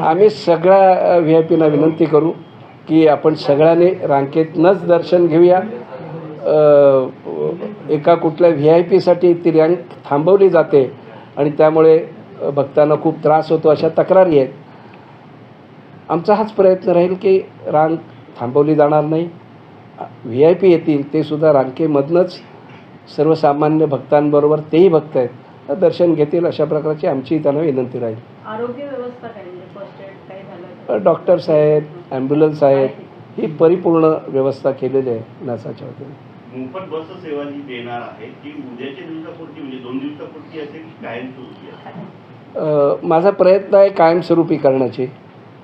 आम्ही सगळ्या V I पीना विनंती करू की आपण सगळ्यांनी रांकेतनंच दर्शन घेऊया. एका कुठल्या व्ही आय पीसाठी ती रँक थांबवली जाते आणि त्यामुळे भक्तांना खूप त्रास होतो अशा तक्रारी आहेत. आमचा हाच प्रयत्न राहील की रांग थांबवली जाणार नाही. व्ही आय पी येतील ते सुद्धा रांकेमधनंच सर्वसामान्य भक्तांबरोबर तेही भक्त आहेत. दर्शन घेतील अशा प्रकारची आमची त्यांना विनंती राहील. आरोग्य व्यवस्था काय? म्हणजे फर्स्ट एड काही झालं डॉक्टर्स आहेत ॲम्ब्युलन्स आहेत ही. परिपूर्ण व्यवस्था केलेली आहे नासाच्या वतीने. मोफत बस सेवा जी देणार आहे ती उद्याच्या दिवसापुरती म्हणजे दोन दिवसापुरती असेल की कायमस्वरूपी असेल? माझा प्रयत्न आहे कायमस्वरूपी करण्याची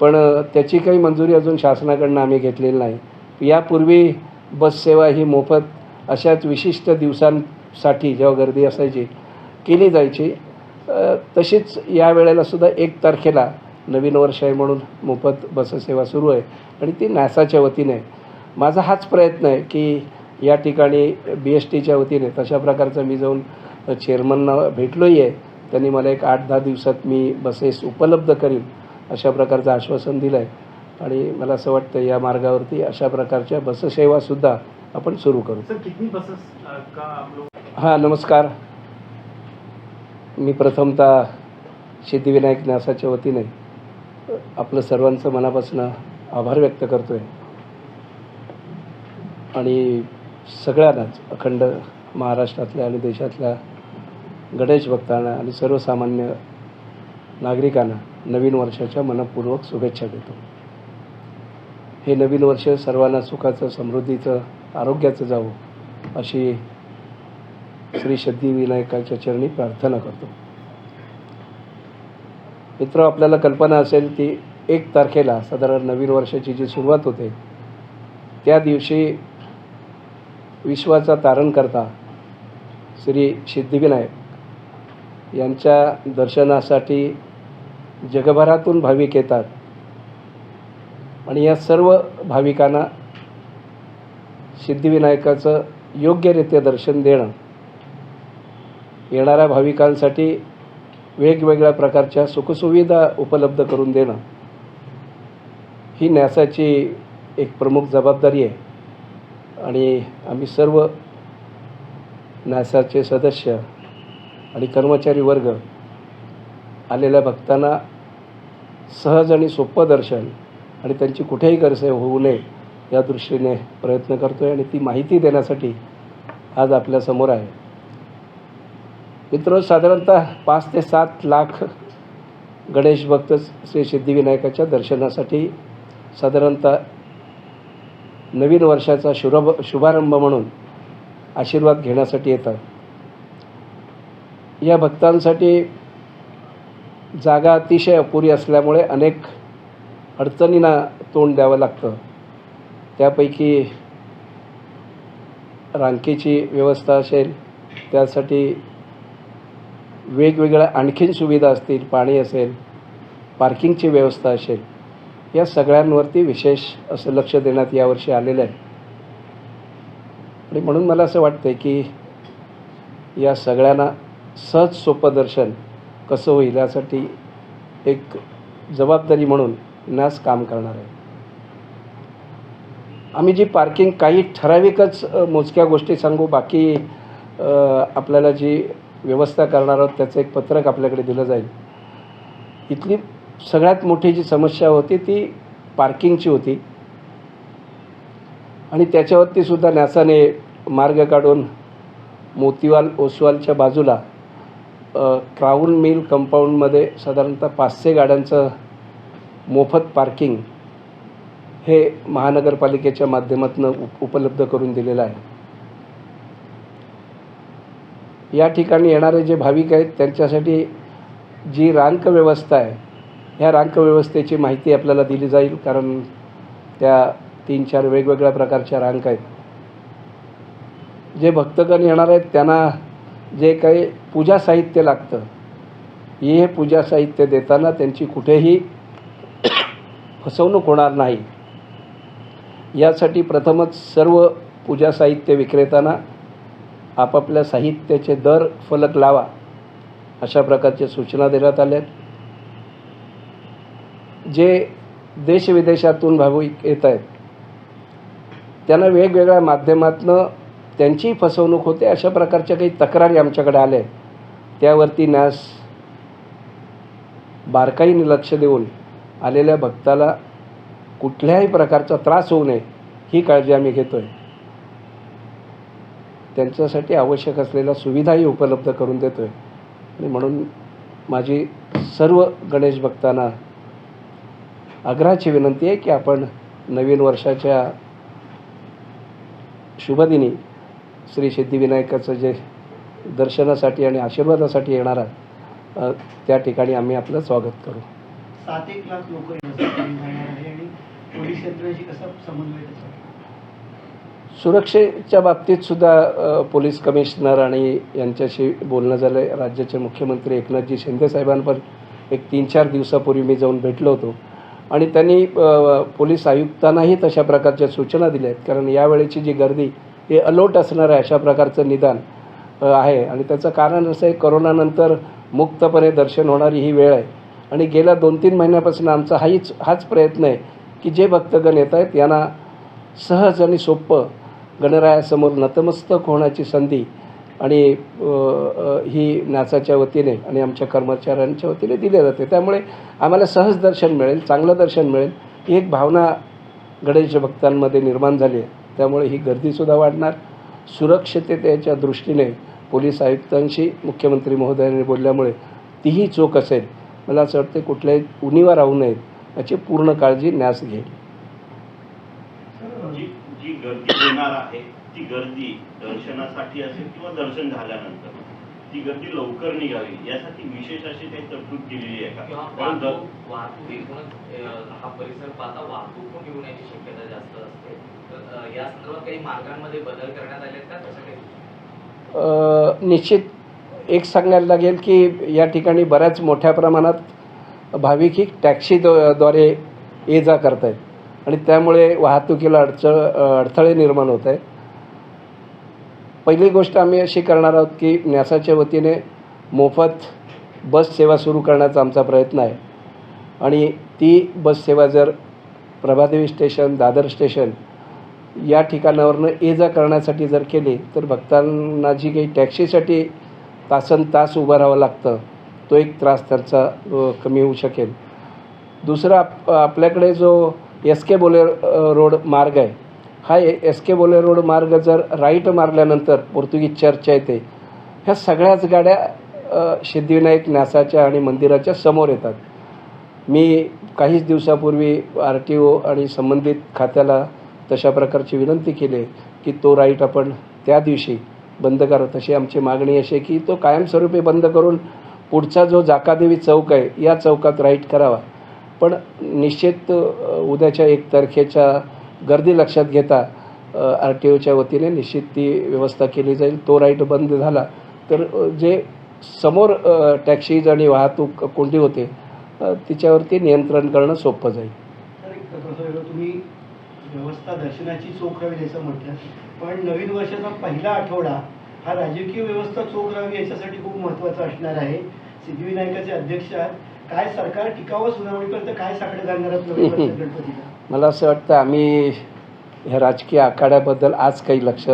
पण त्याची काही मंजुरी अजून शासनाकडनं आम्ही घेतलेली नाही. यापूर्वी बससेवा ही मोफत अशाच विशिष्ट दिवसांसाठी जेव्हा गर्दी असायची केली जायची. तशीच या वेळेला सुद्धा एक तारखेला नवीन वर्ष आहे म्हणून मोफत बससेवा सुरू आहे आणि ती नासाच्या वतीने. माझा हाच प्रयत्न आहे की या ठिकाणी बी एस टीच्या वतीने तशा प्रकारचं मी जाऊन चेअरमनना भेटलोही आहे. त्यांनी मला एक आठ दहा दिवसात मी बसेस उपलब्ध करीन अशा प्रकारचं आश्वासन दिलं आहे आणि मला असं वाटतं या मार्गावरती अशा प्रकारच्या बससेवासुद्धा आपण सुरू करू. हां नमस्कार. मी प्रथमतः सिद्धिविनायक न्यासाच्या वतीने आपलं सर्वांचं मनापासून आभार व्यक्त करतो आहे आणि सगळ्यांनाच अखंड महाराष्ट्रातल्या आणि देशातल्या गणेश भक्तांना आणि सर्वसामान्य नागरिकांना नवीन वर्षाच्या मनपूर्वक शुभेच्छा देतो. हे नवीन वर्ष सर्वांना सुखाचं समृद्धीचं आरोग्याचं जावं अशी श्री सिद्धिविनायकाच्या चरणी प्रार्थना करतो. मित्र आपल्याला कल्पना असेल की एक तारखेला साधारण नवीन वर्षाची जी सुरुवात होते त्या दिवशी विश्वाचा तारण करता श्री सिद्धिविनायक यांच्या दर्शनासाठी जगभरातून भाविक येतात. आणि या सर्व भाविकांना सिद्धिविनायकाचं योग्यरित्या दर्शन देणं येणाऱ्या भाविकांसाठी वेगवेगळ्या प्रकारच्या सुखसुविधा उपलब्ध करून देणं ही न्यासाची एक प्रमुख जबाबदारी आहे. आणि आम्ही सर्व न्यासाचे सदस्य आणि कर्मचारी वर्ग आलेल्या भक्तांना सहज आणि सोपं दर्शन आणि त्यांची कुठेही गरसे होऊ नये या दृष्टीने प्रयत्न करतो आहे आणि ती माहिती देण्यासाठी आज आपल्यासमोर आहे. मित्र साधारणतः पाच ते सात लाख गणेश भक्त श्री सिद्धिविनायकाच्या दर्शनासाठी साधारणतः नवीन वर्षाचा शुभ शुभारंभ म्हणून आशीर्वाद घेण्यासाठी येतात. या भक्तांसाठी जागा अतिशय अपुरी असल्यामुळे अनेक अडचणींना तोंड द्यावं लागतं. त्यापैकी रांकेची व्यवस्था असेल त्यासाठी वेगवेगळ्या आणखीन सुविधा असतील पाणी असेल पार्किंगची व्यवस्था असेल या सगळ्यांवरती विशेष असं लक्ष देण्यात यावर्षी आलेलं आहे. आणि म्हणून मला असं वाटतं की या सगळ्यांना सहज सोपं दर्शन कसं होईल यासाठी एक जबाबदारी म्हणून नास काम करणार आहे. आम्ही जी पार्किंग काही ठराविकच मोजक्या गोष्टी सांगू बाकी आपल्याला जी व्यवस्था करणार आहोत त्याचं एक पत्रक आपल्याकडे दिलं जाईल. इथली सगळ्यात मोठी जी समस्या होती ती पार्किंगची होती. आणि त्याच्यावरती सुद्धा न्यासाने मार्ग काढून मोतीवाल ओसवालच्या बाजूला क्राऊन मिल कंपाऊंडमध्ये साधारणतः पाचशे गाड्यांचं मोफत पार्किंग हे महानगरपालिकेच्या माध्यमातून उप उपलब्ध करून दिलेलं आहे. या ठिकाणी येणारे जे भाविक आहेत त्यांच्यासाठी जी रांक व्यवस्था आहे ह्या रांक व्यवस्थेची माहिती आपल्याला दिली जाईल कारण त्या तीन चार वेगवेगळ्या प्रकारच्या रांक आहेत. जे भक्तगण येणार आहेत त्यांना जे काही पूजा साहित्य लागतं हे पूजा साहित्य देताना त्यांची कुठेही फसवणूक होणार नाही. यासाठी प्रथमच सर्व पूजा साहित्य विक्रेत्यांना आपापल्या साहित्याचे दर फलक लावा. अशा प्रकारच्या सूचना देण्यात आल्या आहेत जे देशविदेशातून भाविक येत आहेत त्यांना वेगवेगळ्या माध्यमातनं त्यांचीही फसवणूक होते अशा प्रकारच्या काही तक्रारी आमच्याकडे आल्या आहेत. त्यावरती न्यास बारकाईने लक्ष देऊन आलेल्या भक्ताला कुठल्याही प्रकारचा त्रास होऊ नये ही काळजी आम्ही घेतो आहे त्यांच्यासाठी आवश्यक असलेल्या सुविधाही उपलब्ध करून देतो आहे आणि म्हणून माझी सर्व गणेश भक्तांना आग्रहाची विनंती आहे की आपण नवीन वर्षाच्या शुभदिनी श्री सिद्धिविनायकाचं जे दर्शनासाठी आणि आशीर्वादासाठी येणार आहात त्या ठिकाणी आम्ही आपलं स्वागत करू. सात एक लाख लोक पोलीस यंत्रणेशी कसा समन्वय सुरक्षेच्या बाबतीत सुद्धा पोलीस कमिशनर आणि यांच्याशी बोलणं झालं. आहे राज्याचे मुख्यमंत्री एकनाथजी शिंदे साहेबांपर एक तीन चार दिवसापूर्वी मी जाऊन भेटलो होतो. आणि त्यांनी पोलीस आयुक्तांनाही तशा प्रकारच्या सूचना दिल्या आहेत. कारण यावेळेची जी गर्दी हे अलर्ट असणार आहे अशा प्रकारचं निदान आहे. आणि त्याचं कारण असं आहे करोनानंतर मुक्तपणे दर्शन होणारी ही वेळ आहे. आणि गेल्या दोन तीन महिन्यापासून आमचा हाच हाच प्रयत्न आहे की जे भक्तगण येत आहेत यांना सहज आणि सोपं गणरायासमोर नतमस्तक होण्याची संधी आणि ही नाचाच्या वतीने आणि आमच्या कर्मचाऱ्यांच्या वतीने दिली जाते. त्यामुळे आम्हाला सहज दर्शन मिळेल चांगलं दर्शन मिळेल. ही एक भावना गणेश भक्तांमध्ये निर्माण झाली आहे. त्यामुळे ही गर्दीसुद्धा वाढणार. सुरक्षिततेच्या दृष्टीने पोलीस आयुक्तांशी मुख्यमंत्री महोदयांनी बोलल्यामुळे तीही चोख असेल. मला असं वाटतं कुठल्याही उणीवा राहू नयेत याची पूर्ण काळजी न्यास घेईल. गर्दी येणार आहे ती गर्दी दर्शनासाठी असेल किंवा दर्शन झाल्यानंतर ती गर्दी लवकर निघावी यासाठी विशेष अशी काही तरतूद केलेली आहे का? कारण वाहतूक एकूणच हा परिसर पाहता वाहतूक मोठी होण्याची शक्यता जास्त असते. तर या संदर्भात काही मार्गांमध्ये बदल करण्यात आले आहेत का? तसं काही? निश्चित एक सांगायला लागेल की या ठिकाणी बऱ्याच मोठ्या प्रमाणात भाविक ही टॅक्सी द्व- द्वारे ये जा करत आहेत आणि त्यामुळे वाहतुकीला अडचण अडथळे निर्माण होत आहेत. पहिली गोष्ट आम्ही अशी करणार आहोत की न्यासाच्या वतीने मोफत बस सेवा सुरू करण्याचा आमचा प्रयत्न आहे. आणि ती बस सेवा जर प्रभादेवी स्टेशन दादर स्टेशन या ठिकाणावरनं ये जा करण्यासाठी जर केली तर भक्तांना जी काही टॅक्सीसाठी तासन तास उभं राहावं लागतं तो एक त्रास त्यांचा कमी होऊ शकेल. दुसरा आप आपल्याकडे जो एस के बोले रोड मार्ग आहे. हा एस के बोले रोड मार्ग जर राईट मारल्यानंतर पोर्तुगीज चर्च आहे ते ह्या सगळ्याच गाड्या सिद्धिविनायक न्यासाच्या आणि मंदिराच्या समोर येतात. मी काहीच दिवसापूर्वी आर टी ओ आणि संबंधित खात्याला तशा प्रकारची विनंती केली आहे की तो राईट आपण त्या दिवशी बंद करा. तशी आमची मागणी अशी आहे की तो कायमस्वरूपी बंद करून पुढचा जो जाकादेवी चौक आहे या चौकात राईट करावा. पण निश्चित उद्याच्या एक तारखेच्या गर्दी लक्षात घेता आर टी ओच्या वतीने निश्चित ती व्यवस्था केली जाईल. तो राईट बंद झाला तर जे समोर टॅक्सीज आणि वाहतूक कोंडी होते तिच्यावरती नियंत्रण करणं सोपं जाईल. तुम्ही व्यवस्था दर्शनाची चोख राहावी असं म्हटलं. पण नवीन वर्षाचा पहिला आठवडा हा राजकीय व्यवस्था चोख राहावी याच्यासाठी खूप महत्त्वाचा असणार आहे. सिद्धिविनायकाचे अध्यक्ष आहेत. काय सरकार टिकावं सुनावणीपर्यंत काय साकडं घालणार गणपतीला? मला असं वाटतं आम्ही ह्या राजकीय आखाड्याबद्दल आज काही लक्ष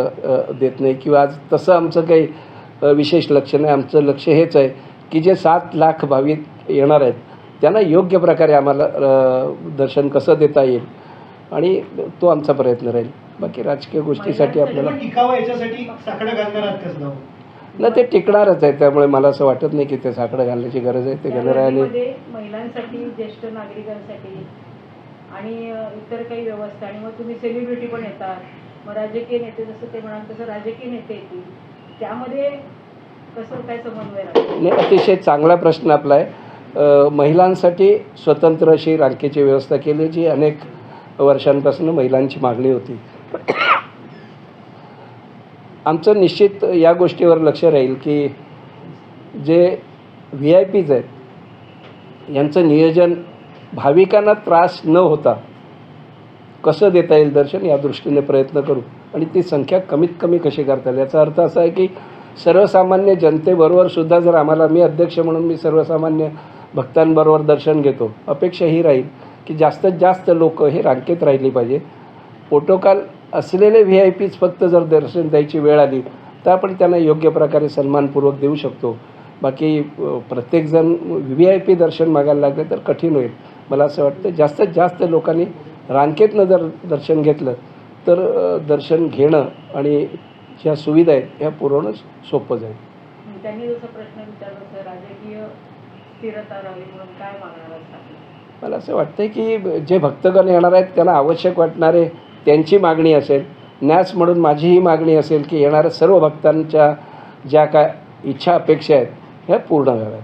देत नाही किंवा आज तसं आमचं काही विशेष लक्ष नाही. आमचं लक्ष हेच आहे की जे सात लाख भाविक येणार आहेत त्यांना योग्य प्रकारे आम्हाला दर्शन कसं देता येईल? आणि तो आमचा प्रयत्न राहील. बाकी राजकीय गोष्टीसाठी आपल्याला टिकावं याच्यासाठी साकडं घालणार आहात न ते टिकणारच आहे. त्यामुळे मला असं वाटत नाही की ते साकडं घालण्याची गरज आहे ते गणरायाने महिलांसाठी ज्येष्ठ नागरिकांसाठी आणि इतर काही व्यवस्था. आणि मग तुम्ही सेलिब्रिटी पण येतात. मग राजकीय नेते जसं ते म्हणाल तसं राजकीय नेते येतील. त्यामध्ये कसं काय समन्वय नाही अतिशय चांगला प्रश्न आपला आहे. महिलांसाठी स्वतंत्र अशी रांकेची व्यवस्था केली जी अनेक वर्षांपासून महिलांची मागणी होती. आमचं निश्चित या गोष्टीवर लक्ष राहील की जे व्ही आय पीज आहेत यांचं नियोजन भाविकांना त्रास न होता कसं देता येईल दर्शन या दृष्टीने प्रयत्न करू. आणि ती संख्या कमीत कमी कशी करता येईल? याचा अर्थ असा आहे की सर्वसामान्य जनतेबरोबर सुद्धा जर आम्हाला मी अध्यक्ष म्हणून मी सर्वसामान्य भक्तांबरोबर दर्शन घेतो अपेक्षा ही राहील की जास्तीत जास्त लोक हे रांकेत राहिली पाहिजे. पोटोकाल असलेले व्ही आय पीच फक्त जर दर्शन द्यायची वेळ आली तर आपण त्यांना योग्य प्रकारे सन्मानपूर्वक देऊ शकतो. बाकी प्रत्येकजण व्ही आय पी दर्शन मागायला लागले तर कठीण होईल. मला असं वाटतं जास्तीत जास्त लोकांनी रांगेतनं जर दर्शन घेतलं तर दर्शन घेणं आणि ज्या सुविधा आहेत ह्या पुरवणं सोपं जाईल. त्यांनी जसं प्रश्न विचारला तसं राजकीय स्थिरता राहावी म्हणून काय मागणार असतात मला असं वाटतं की जे भक्तगण येणार आहेत त्यांना आवश्यक वाटणारे त्यांची मागणी असेल न्यास म्हणून माझीही मागणी असेल की येणाऱ्या सर्व भक्तांच्या ज्या काय इच्छा अपेक्षा आहेत ह्या पूर्ण व्हाव्यात.